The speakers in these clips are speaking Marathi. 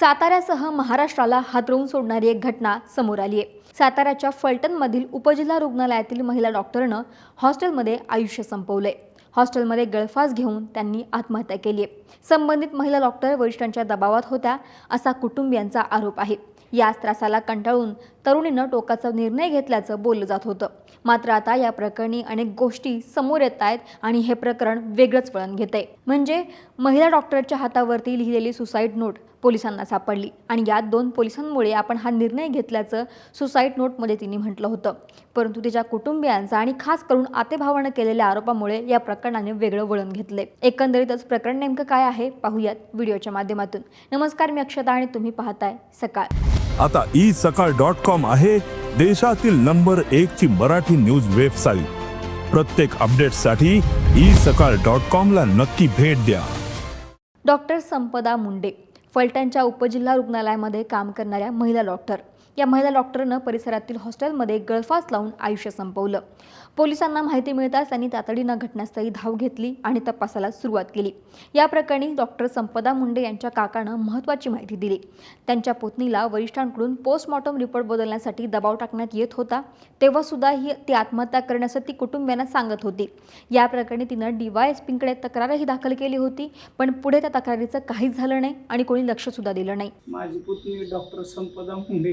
साताऱ्यासह महाराष्ट्राला हादरवून सोडणारी एक घटना समोर आली आहे. साताऱ्याच्या फलटणमधील उपजिल्हा रुग्णालयातील महिला डॉक्टरनं हॉस्टेलमध्ये आयुष्य संपवलंय. हॉस्टेलमध्ये गळफास घेऊन त्यांनी आत्महत्या केली आहे. संबंधित महिला डॉक्टर वरिष्ठांच्या दबावात होत्या असा कुटुंबियांचा आरोप आहे. याच त्रासाला कंटाळून तरुणीनं टोकाचा निर्णय घेतल्याचं बोललं जात होतं. मात्र आता या प्रकरणी अनेक गोष्टी समोर येत आहेत आणि हे प्रकरण वेगळंच वळण घेत आहे म्हणजे महिला डॉक्टरच्या हातावरती लिहिलेली सुसाईड नोट पोलिसांना सापडली आणि यात दोन पोलिसांमुळे आपण हा निर्णय घेतल्याचं सुसाईड नोटमध्ये तिने म्हटलं होतं. परंतु तिच्या कुटुंबियांचा आणि खास करून आतेभावानं केलेल्या आरोपामुळे या प्रकरणाने वेगळं वळण घेतले एकंदरीतच प्रकरण नेमकं काय आहे? पाहूयात व्हिडिओच्या माध्यमातून. नमस्कार मी अक्षता आणि तुम्ही पाहताय सकाळ. आता ई सकाळ डॉट कॉम आहे देशातील नंबर एक ची मराठी न्यूज वेबसाईट. प्रत्येक अपडेटसाठी ई सकाळ डॉट कॉम ला नक्की भेट द्या. डॉक्टर संपदा मुंडे फलटणच्या उपजिल्हा रुग्णालयामध्ये काम करणाऱ्या महिला डॉक्टर. या महिला डॉक्टरनं परिसरातील हॉस्टेलमध्ये गळफास लावून आयुष्य संपवलं. पोलिसांना माहिती मिळताच त्यांनी तातडीनं घटनास्थळी धाव घेतली आणि तपासाला सुरुवात केली. या प्रकरणी डॉक्टर संपदा मुंडे यांच्या काकानं महत्त्वाची माहिती दिली. त्यांच्या पत्नीला वरिष्ठांकडून पोस्टमॉर्टम रिपोर्ट बदलण्यासाठी दबाव टाकण्यात येत होता. तेव्हा सुद्धा ही ती आत्महत्या करण्यासाठी ती कुटुंबियांना सांगत होती. या प्रकरणी तिनं डीवायएसपींकडे तक्रारही दाखल केली होती पण पुढे त्या तक्रारीचं काहीच झालं नाही आणि कोणी लक्षसुद्धा दिलं नाही. माझी पुतणी डॉक्टर संपदा मुंडे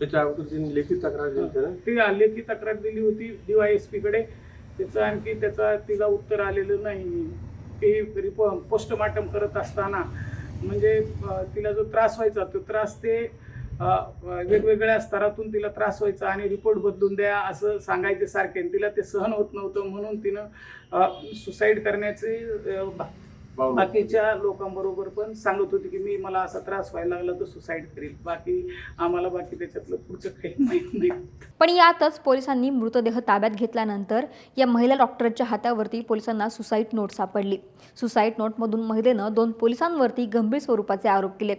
त्याच्या अगोदर त्यांनी लेखी तक्रार दिली होती ना? ती लेखी तक्रार दिली होती डीवायएसपी कडे त्याचं आणखी त्याचा तिला उत्तर आलेलं नाही. ते रिपो पोस्टमार्टम करत असताना म्हणजे अं, तिला जो त्रास व्हायचा तो त्रास ते अं, वेगवेगळ्या स्तरातून तिला त्रास व्हायचा आणि रिपोर्ट बदलून द्या असं सांगायचे सारखे. आणि तिला ते सहन होत नव्हतं म्हणून तिनं सुसाईड करण्याचे अं, बाकीच्या लोकांबरोबर पण सांगत होती की मी मला असा त्रास व्हायला लागला तर सुसाईड करेल. बाकी आम्हाला बाकी त्याच्यातलं पुढचं काही माहीत नाही. पण यातच पोलिसांनी मृतदेह ताब्यात घेतल्यानंतर या महिला डॉक्टरच्या हातावरती पोलिसांना सुसाईड नोट सापडली. सुसाईड नोटमधून महिलेनं दोन पोलिसांवरती गंभीर स्वरूपाचे आरोप केलेत.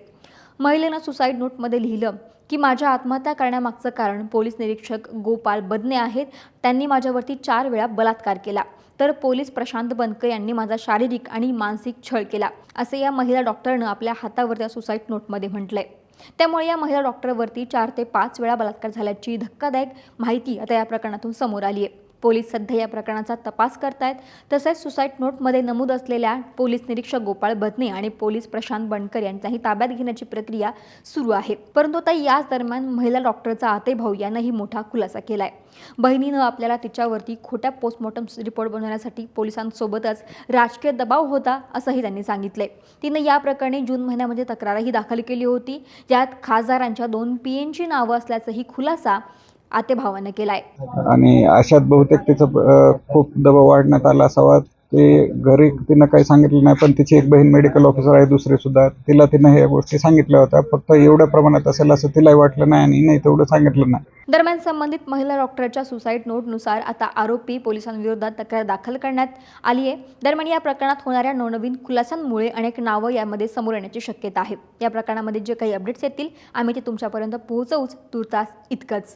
महिलेनं सुसाईड नोटमध्ये लिहिलं की माझ्या आत्महत्या करण्यामागचं कारण पोलीस निरीक्षक गोपाल बदने आहेत. त्यांनी माझ्यावरती चार वेळा बलात्कार केला. तर पोलीस प्रशांत बनकर यांनी माझा शारीरिक आणि मानसिक छळ केला असे या महिला डॉक्टरनं आपल्या हातावरच्या सुसाईड नोटमध्ये म्हटलंय. त्यामुळे या महिला डॉक्टरवरती चार ते पाच वेळा बलात्कार झाल्याची धक्कादायक माहिती आता या प्रकरणातून समोर आली आहे पोलीस सध्या या प्रकरणाचा तपास करतायत. तसेच सुसाईड नोटमध्ये नमूद असलेल्या पोलीस निरीक्षक गोपाळ बदने आणि पोलीस प्रशांत बनकर यांचाही ताब्यात घेण्याची प्रक्रिया सुरू आहे. परंतु आता याच दरम्यान महिला डॉक्टरचा आते भाऊ यानंही मोठा खुलासा केलाय. बहिणीनं आपल्याला तिच्यावरती खोट्या पोस्टमॉर्टम रिपोर्ट बनवण्यासाठी पोलिसांसोबतच राजकीय दबाव होता असंही त्यांनी सांगितलंय. तिनं या प्रकरणी जून महिन्यामध्ये तक्रारही दाखल केली होती. यात खासदारांच्या दोन पी एनची नावं असल्याचंही खुलासा आतेभावानं केलाय. आणि अशात बहुतेक तिचं खूप दबाव वाढण्यात आला असावा. ते घरी तिनं काही सांगितलं नाही पण तिची एक बहीण मेडिकल ऑफिसर आहे दुसरी सुद्धा. तिला तिनं ह्या गोष्टी सांगितल्या होत्या. फक्त एवढ्या प्रमाणात असेल असं तिलाही वाटलं नाही आणि नाही तेवढं सांगितलं नाही. दरम्यान संबंधित महिला डॉक्टरच्या सुसाईड नोटनुसार आता आरोपी पोलिसांविरोधात तक्रार दाखल करण्यात आली आहे. दरम्यान या प्रकरणात होणाऱ्या नवनवीन खुलासांमुळे अनेक नावं यामध्ये समोर येण्याची शक्यता आहे. या प्रकरणामध्ये जे काही अपडेट्स येतील आम्ही ते तुमच्यापर्यंत पोहोचवूच तुर्तास इतकंच.